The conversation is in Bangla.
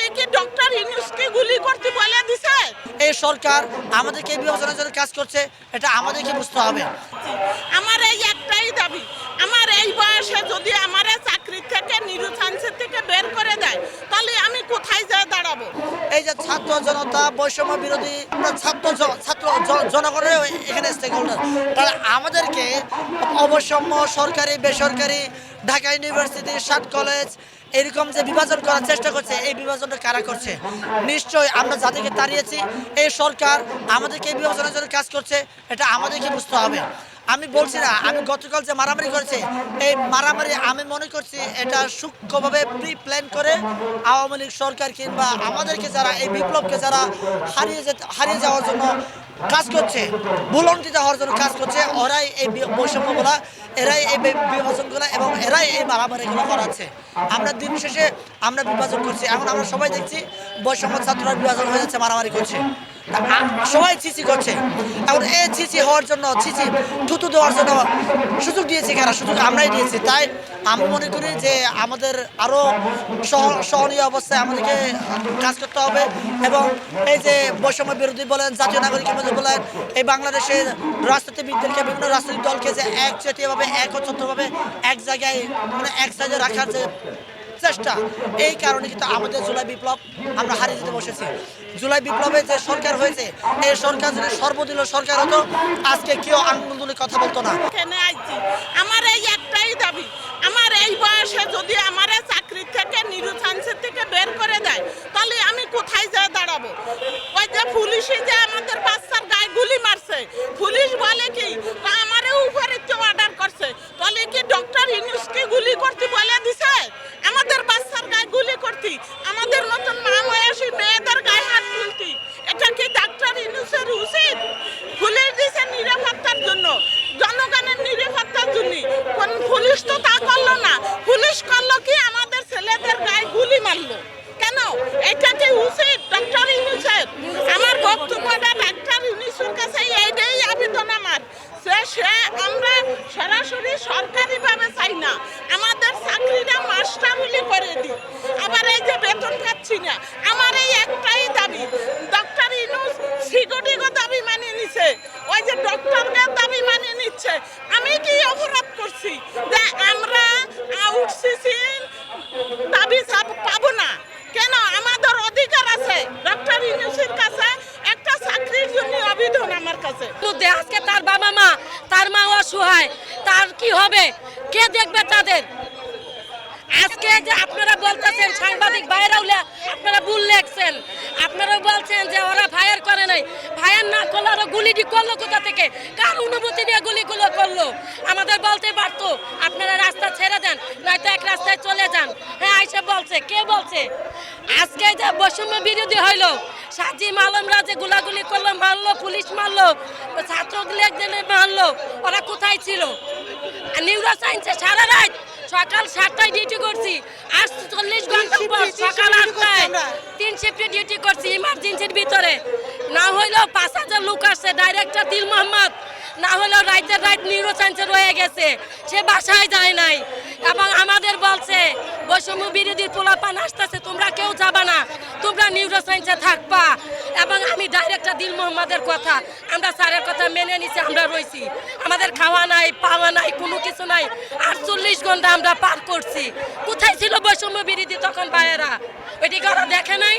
তাহলে কি ডক্টর ইউনুসকে গুলি করতে বলে দিছে। এই সরকার আমাদেরকে বিভাজনের জন্য কাজ করছে এটা আমাদেরকে বুঝতে হবে। আমার এই একটাই দাবি আমার এই বয়সে যদি আমার চাকরি থেকে থেকে বের করে দেয় তাহলে আমি কোথায় যা দাঁড়াবো? এই যে ছাত্র জনতা বৈষম্য বিরোধী ছাত্র ছাত্র জনগণের এখানে স্টেক হোল্ডার তাহলে আমাদেরকে অবৈষম্য সরকারি বেসরকারি ঢাকা ইউনিভার্সিটি সাত কলেজ এরকম যে বিভাজন করার চেষ্টা করছে, এই বিভাজনটা কারা করছে? নিশ্চয়ই আমরা যাদেরকে তাড়িয়েছি, এই সরকার আমাদেরকে এই বিভাজনের জন্য কাজ করছে, এটা আমাদেরকে বুঝতে হবে। আমি বলছি না, আমি গতকাল যে মারামারি করেছে, এই মারামারি আমি মনে করছি এটা সূক্ষ্মভাবে প্রি প্ল্যান করে আওয়ামী লীগ সরকার কিংবা আমাদেরকে যারা, এই বিপ্লবকে যারা হারিয়ে যেতে হারিয়ে যাওয়ার জন্য কাজ করছে। বুলন্ডিত হওয়ার জন্য কাজ করছে। ওরাই এই বৈষম্যগুলা, এরাই এই বিভাজনগুলো এবং এরাই এই মারামারিগুলো করাচ্ছে। আমরা দিন শেষে আমরা বিভাজন করছি। এখন আমরা সবাই দেখছি বৈষম্য ছাত্ররা বিভাজন হয়ে যাচ্ছে, মারামারি করছে। সবাই চিচি করছে। এখন এই চিচি হওয়ার জন্য চিচি থুতু দেওয়ার জন্য সুযোগ দিয়েছে কারা? সুযোগ আমরাই দিয়েছি। তাই আমি মনে করি যে আমাদের আরও সহ- সহনীয় অবস্থায় আমাদেরকে কাজ করতে হবে এবং এই যে বৈষম্য বিরোধী বলেন জাতীয় নাগরিক বলেন এই বাংলাদেশের রাজনীতিবিদদেরকে বিভিন্ন রাজনৈতিক দলকে যে একচেটিয়াভাবে একত্রভাবে এক জায়গায় মানে এক সাইডে রাখার যে চেষ্টা, এই কারণে কিন্তু আমাদের জুলাই বিপ্লব আমরা হারিয়ে যেতে বসেছি। জুলাই বিপ্লবে যে সরকার হয়েছে, এই সরকার যদি সর্বদিল সরকার হতো, আজকে কেউ আন্দোলনের কথা বলতো না। আমার এই একটাই দাবি, আমার এই বয়সে যদি আমার চাকরি থেকে নিরুচান্সের থেকে বের করে দেয়, তাহলে আমি কোথায় যা দাঁড়াবো? ওই যে পুলিশে যে আমাদের বাচ্চার গায়ে গুলি মারছে পুলিশ কি আমার উপরে তো অর্ডার করছে। তাহলে কি ডক্টর ইউনুসকে গুলি করতে বলে দিছে? আমাদের বাচ্চার গায়ে গুলি করতি। আমাদের মতন মা বয়সী মেয়েদের গায়ে হাত তুলতি। এটা কি ডাক্তার ইউনুসের উচিত? পুলিশ দিছে নিরাপত্তার জন্য। জনগণের নিরাপত্তার জন্য। কোন পুলিশ তো তা করল না। পুলিশ করল কি, আমাদের ছেলেদের গায়ে গুলি মারলো। কেন? এটা কি উচিত ডক্টর ইউনুসের আমার বক্তব্যটা ডাক্তার ইউনুসের কাছে এইটাই আবেদন আমার সে সে আমরা সরাসরি সরকারিভাবে চাই না। আমাদের চাকরিটা মাস্টার হলে করে দিই। আবার এই যে বেতন পাচ্ছি না আমার এই একটাই দাবি ডক্টর ইনুস সিকিউরিটিগো দাবি মানিয়ে নিছে ওই যে ডক্টরকে দাবি মানিয়ে নিচ্ছে আমি কি অপরাধ করছি যে আমরা আউটসিসি দাবি চাপ- পাবো না কেন আমাদের অধিকার আছে ডক্টর ইনুসের কাছে একটা চাকরির জন্য আবেদন আমার কাছে মধ্যে আজকে তার বাবা মা তার মা অসহায় তার কি হবে? কে দেখবে তাদের? আজকে যে আপনারা বলতেছেন, সাংবাদিক ভাইয়েরা উলে আপনারা ভুল লেখছেন। আপনারা বলছেন যে ওরা ফায়ার করে নাই। ফায়ার না করলে ওরা গুলিটি করল কোথা থেকে? কার অনুমতি নিয়ে গুলিগুলো করল? আমাদের বলতে পারতো, আপনারা রাস্তা ছেড়ে দেন, নয়তো এক রাস্তায় চলে যান। হ্যাঁ আইসা বলছে। কে বলছে? আজকে যে বৈষম্য বিরোধী হইল সাজি মালমরা যে গুলাগুলি করল, মারলো, পুলিশ মারলো ছাত্রগুলি একজনে মারলো, ওরা কোথায় ছিল? নিউরো আনছে সারা রাত সকাল সাতটায় ডিউটি করছি আজ চল্লিশ ঘণ্টা পর সকাল আটটায় তিন শিফটে ডিউটি করছি ইমার্জেন্সির ভিতরে। না হইলেও পাঁচ হাজার লোক আসছে ডাইরেক্টর দিল মোহাম্মদ। না হলেও রাইতের রাইট নিউরো সায়েন্সে রয়ে গেছে। সে বাসায় যায় নাই। এবং আমাদের বলছে, বৈষম্য বিরোধীর পোলাপান আসতেছে, তোমরা কেউ যাবা না, তোমরা নিউরো সায়েন্সে থাকবা। এবং আমি ডাইরেক্টর দিল মোহাম্মদের কথা, আমরা স্যারের কথা মেনে নিছি, আমরা রইছি। আমাদের খাওয়া নাই, পাওয়া নাই, কোনো কিছু নাই, আটচল্লিশ ঘণ্টা আমরা পার করছি। কোথায় ছিল বৈষম্য বিরোধী তখন ভাইয়েরা? ওইটি ওরা দেখে নাই?